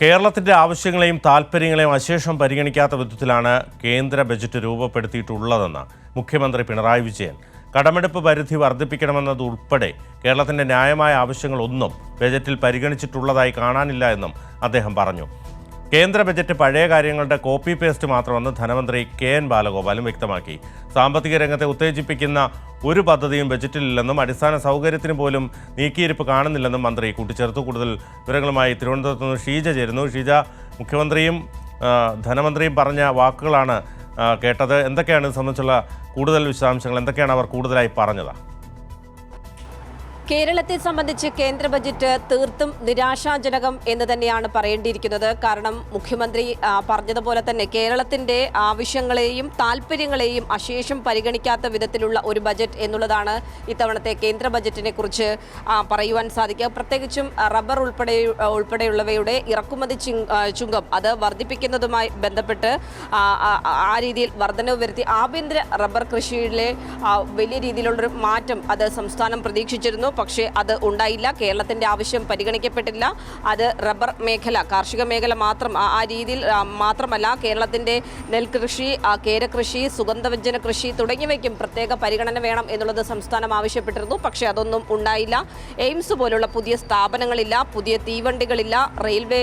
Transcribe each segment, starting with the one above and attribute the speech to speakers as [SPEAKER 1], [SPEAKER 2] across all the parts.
[SPEAKER 1] കേരളത്തിന്റെ ആവശ്യങ്ങളെയും താൽപ്പര്യങ്ങളെയും അശേഷം പരിഗണിക്കാത്ത വിധത്തിലാണ് കേന്ദ്ര ബജറ്റ് രൂപപ്പെടുത്തിയിട്ടുള്ളതെന്ന് മുഖ്യമന്ത്രി പിണറായി വിജയൻ. കടമെടുപ്പ് പരിധി വർദ്ധിപ്പിക്കണമെന്നതുൾപ്പെടെ കേരളത്തിന്റെ ന്യായമായ ആവശ്യങ്ങളൊന്നും ബജറ്റിൽ പരിഗണിച്ചിട്ടുള്ളതായി കാണാനില്ല എന്നും അദ്ദേഹം പറഞ്ഞു. കേന്ദ്ര ബജറ്റ് പഴയ കാര്യങ്ങളുടെ കോപ്പി പേസ്റ്റ് മാത്രമെന്ന് ധനമന്ത്രി കെ എൻ ബാലഗോപാലും വ്യക്തമാക്കി. സാമ്പത്തിക രംഗത്തെ ഉത്തേജിപ്പിക്കുന്ന ഒരു പദ്ധതിയും ബജറ്റിലില്ലെന്നും അടിസ്ഥാന സൗകര്യത്തിന് പോലും നീക്കിയിരിപ്പ് കാണുന്നില്ലെന്നും മന്ത്രി കൂട്ടിച്ചേർത്തു. കൂടുതൽ വിവരങ്ങളുമായി തിരുവനന്തപുരത്ത് നിന്ന് ഷീജ ചേരുന്നു. ഷീജ മുഖ്യമന്ത്രിയും ധനമന്ത്രിയും പറഞ്ഞ വാക്കുകളാണ് കേട്ടത്. എന്തൊക്കെയാണ് സംബന്ധിച്ചുള്ള കൂടുതൽ വിശദാംശങ്ങൾ? എന്തൊക്കെയാണ് അവർ കൂടുതലായി പറഞ്ഞത്?
[SPEAKER 2] കേരളത്തെ സംബന്ധിച്ച് കേന്ദ്ര ബജറ്റ് തീർത്തും നിരാശാജനകം എന്ന് തന്നെയാണ് പറയേണ്ടിയിരിക്കുന്നത്. കാരണം മുഖ്യമന്ത്രി പറഞ്ഞതുപോലെ തന്നെ കേരളത്തിന്റെ ആവശ്യങ്ങളെയും താല്പര്യങ്ങളെയും അശേഷം പരിഗണിക്കാത്ത വിധത്തിലുള്ള ഒരു ബജറ്റ് എന്നുള്ളതാണ് ഇത്തവണത്തെ കേന്ദ്ര ബജറ്റിനെ കുറിച്ച് പറയുവാൻ സാധിക്കുക. പ്രത്യേകിച്ചും റബ്ബർ ഉൾപ്പെടെ ഉൾപ്പെടെയുള്ളവയുടെ ഇറക്കുമതി ചുങ്കം അത് വർദ്ധിപ്പിക്കുന്നതുമായി ബന്ധപ്പെട്ട് ആ, രീതിയിൽ വർധനവ് വരുത്തി ആഭ്യന്തര റബ്ബർ കൃഷിയിലെ വലിയ രീതിയിലുള്ളൊരു മാറ്റം അത് സംസ്ഥാനം പ്രതീക്ഷിച്ചിരുന്നു. പക്ഷേ അത് ഉണ്ടായില്ല. കേരളത്തിന്റെ ആവശ്യം പരിഗണിക്കപ്പെട്ടില്ല. അത് റബ്ബർ മേഖല കാർഷിക മേഖല മാത്രം ആ രീതിയിൽ മാത്രമല്ല കേരളത്തിന്റെ നെൽകൃഷി കേരകൃഷി സുഗന്ധവ്യഞ്ജന കൃഷി തുടങ്ങിയവയ്ക്കും പ്രത്യേക പരിഗണന വേണം എന്നുള്ളത് സംസ്ഥാനം ആവശ്യപ്പെട്ടിരുന്നു. പക്ഷേ അതൊന്നും ഉണ്ടായില്ല. എയിംസ് പോലുള്ള പുതിയ സ്ഥാപനങ്ങളില്ല പുതിയ തീവണ്ടികളില്ല റെയിൽവേ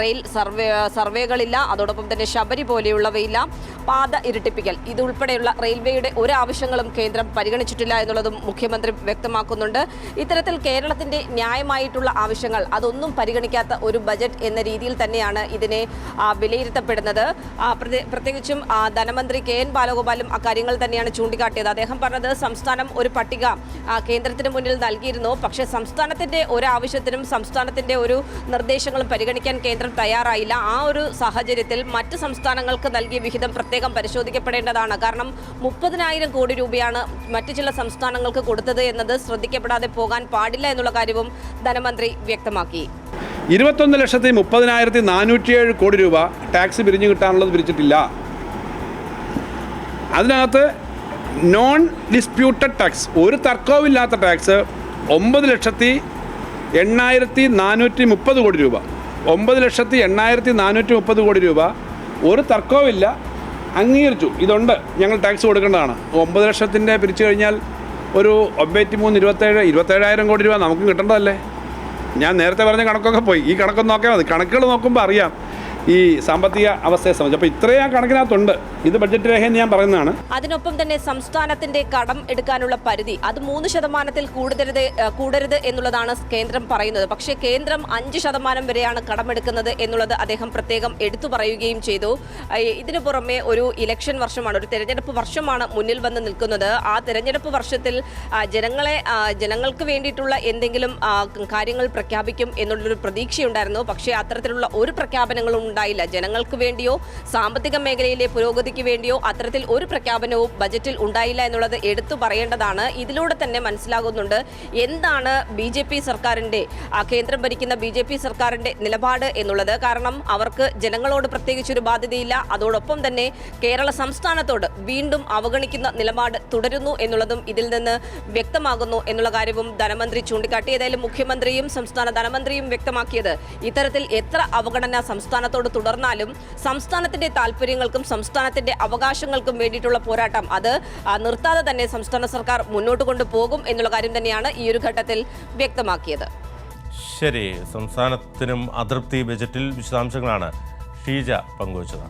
[SPEAKER 2] റെയിൽ സർവേ സർവേകളില്ല അതോടൊപ്പം തന്നെ ശബരി പോലെയുള്ളവയില്ല. പാത ഇരട്ടിപ്പിക്കൽ ഇതുൾപ്പെടെയുള്ള റെയിൽവേയുടെ ഒരു ആവശ്യങ്ങളും കേന്ദ്രം പരിഗണിച്ചിട്ടില്ല എന്നുള്ളതും മുഖ്യമന്ത്രി വ്യക്തമാക്കുന്നുണ്ട് ഇത്തരത്തിൽ കേരളത്തിന്റെ ന്യായമായിട്ടുള്ള ആവശ്യങ്ങൾ അതൊന്നും പരിഗണിക്കാത്ത ഒരു ബജറ്റ് എന്ന രീതിയിൽ തന്നെയാണ് ഇതിനെ വിലയിരുത്തപ്പെടുന്നത്. പ്രത്യേകിച്ചും ധനമന്ത്രി കെ എൻ ബാലഗോപാലും അക്കാര്യങ്ങൾ തന്നെയാണ് ചൂണ്ടിക്കാട്ടിയത്. അദ്ദേഹം പറഞ്ഞത് സംസ്ഥാനം ഒരു പട്ടിക കേന്ദ്രത്തിന് മുന്നിൽ നൽകിയിരുന്നു. പക്ഷേ സംസ്ഥാനത്തിന്റെ ഒരാവശ്യത്തിനും സംസ്ഥാനത്തിന്റെ ഒരു നിർദ്ദേശങ്ങളും പരിഗണിക്കാൻ കേന്ദ്രം തയ്യാറായില്ല. ആ ഒരു സാഹചര്യത്തിൽ മറ്റ് സംസ്ഥാനങ്ങൾക്ക് നൽകിയ വിഹിതം പ്രത്യേകം പരിശോധിക്കപ്പെടേണ്ടതാണ്. കാരണം മുപ്പതിനായിരം കോടി രൂപയാണ് മറ്റ് ചില സംസ്ഥാനങ്ങൾക്ക് കൊടുത്തത് എന്നത് ശ്രദ്ധിക്കപ്പെടാതെ പോകാൻ പാടില്ല എന്നുള്ള കാര്യവും ധനമന്ത്രി വ്യക്തമാക്കി.
[SPEAKER 3] ഇരുപത്തൊന്ന് ലക്ഷത്തി മുപ്പതിനായിരത്തി നാനൂറ്റിയേഴ് കോടി രൂപ ടാക്സ് പിരിഞ്ഞു കിട്ടാനുള്ളത് പിരിച്ചിട്ടില്ല. അതിനകത്ത് നോൺ ഡിസ്പ്യൂട്ടഡ് ടാക്സ് ഒരു തർക്കവുമില്ലാത്ത ടാക്സ് ഒമ്പത് ലക്ഷത്തി എണ്ണായിരത്തി നാനൂറ്റി മുപ്പത് കോടി രൂപ. ഒമ്പത് ലക്ഷത്തി എണ്ണായിരത്തി നാനൂറ്റി മുപ്പത് കോടി രൂപ ഒരു തർക്കവുമില്ല അംഗീകരിച്ചു. ഇതുണ്ട്. ഞങ്ങൾ ടാക്സ് കൊടുക്കേണ്ടതാണ്. ഒമ്പത് ലക്ഷത്തിന്റെ പിരിച്ചു കഴിഞ്ഞാൽ ഒരു ഒമ്പത്തി മൂന്ന് ഇരുപത്തേഴ് ഇരുപത്തേഴായിരം കോടി രൂപ നമുക്ക് കിട്ടേണ്ടതല്ലേ? ഞാൻ നേരത്തെ പറഞ്ഞ കണക്കൊക്കെ പോയി. ഈ കണക്കൊന്നും നോക്കിയാൽ മതി. കണക്കുകൾ നോക്കുമ്പോൾ അറിയാം. ഈ സാമ്പത്തിക അവസ്ഥയെ സംബന്ധിച്ച്. അപ്പോൾ ഇത്രയും കണക്കിനകത്തുണ്ട്. ഇത് ബഡ്ജറ്റ് രേഖയെന്ന് ഞാൻ പറയുന്നതാണ്.
[SPEAKER 2] അതിനൊപ്പം തന്നെ സംസ്ഥാനത്തിന്റെ കടം എടുക്കാനുള്ള പരിധി അത് മൂന്ന് ശതമാനത്തിൽ കൂടരുത് കൂടരുത് എന്നുള്ളതാണ് കേന്ദ്രം പറയുന്നത്. പക്ഷേ കേന്ദ്രം അഞ്ച് ശതമാനം വരെയാണ് കടമെടുക്കുന്നത് എന്നുള്ളത് അദ്ദേഹം പ്രത്യേകം എടുത്തു പറയുകയും ചെയ്തു. ഇതിനു പുറമെ ഒരു ഇലക്ഷൻ വർഷമാണ് ഒരു തെരഞ്ഞെടുപ്പ് വർഷമാണ് മുന്നിൽ വന്ന് നിൽക്കുന്നത്. ആ തെരഞ്ഞെടുപ്പ് വർഷത്തിൽ ജനങ്ങളെ ജനങ്ങൾക്ക് വേണ്ടിയിട്ടുള്ള എന്തെങ്കിലും കാര്യങ്ങൾ പ്രഖ്യാപിക്കും എന്നുള്ളൊരു പ്രതീക്ഷയുണ്ടായിരുന്നു. പക്ഷേ അത്തരത്തിലുള്ള ഒരു പ്രഖ്യാപനങ്ങളും ഉണ്ടായില്ല. ജനങ്ങൾക്ക് വേണ്ടിയോ സാമ്പത്തിക മേഖലയിലെ പുരോഗതിക്ക് വേണ്ടിയോ അത്തരത്തിൽ ഒരു പ്രഖ്യാപനവും ബജറ്റിൽ ഉണ്ടായില്ല എന്നുള്ളത് എടുത്തു പറയേണ്ടതാണ്. ഇതിലൂടെ തന്നെ മനസ്സിലാകുന്നുണ്ട് എന്താണ് ബി ജെ പി സർക്കാരിന്റെ കേന്ദ്രം ഭരിക്കുന്ന ബി ജെ പി സർക്കാരിന്റെ നിലപാട് എന്നുള്ളത്. കാരണം അവർക്ക് ജനങ്ങളോട് പ്രത്യേകിച്ചൊരു ബാധ്യതയില്ല. അതോടൊപ്പം തന്നെ കേരള സംസ്ഥാനത്തോട് വീണ്ടും അവഗണിക്കുന്ന നിലപാട് തുടരുന്നു എന്നുള്ളതും ഇതിൽ നിന്ന് വ്യക്തമാകുന്നു എന്നുള്ള കാര്യവും ധനമന്ത്രി ചൂണ്ടിക്കാട്ടി. ഏതായാലും മുഖ്യമന്ത്രിയും സംസ്ഥാന ധനമന്ത്രിയും വ്യക്തമാക്കിയത് ഇത്തരത്തിൽ എത്ര അവഗണന സംസ്ഥാനത്തോട് തുടർന്നാലും സംസ്ഥാനത്തിന്റെ താല്പര്യങ്ങൾക്കും സംസ്ഥാനത്തിന്റെ അവകാശങ്ങൾക്കും വേണ്ടിയിട്ടുള്ള പോരാട്ടം അത് നിർത്താതെ തന്നെ സംസ്ഥാന സർക്കാർ മുന്നോട്ട് കൊണ്ടുപോകും എന്നുള്ള കാര്യം തന്നെയാണ് ഈ ഒരു ഘട്ടത്തിൽ വ്യക്തമാക്കിയത്.
[SPEAKER 1] ശരി സംസ്ഥാനത്തിനും അതൃപ്തി ബജറ്റിൽ വിശദാംശങ്ങളാണ് ഷീജ പങ്കുവച്ചത്.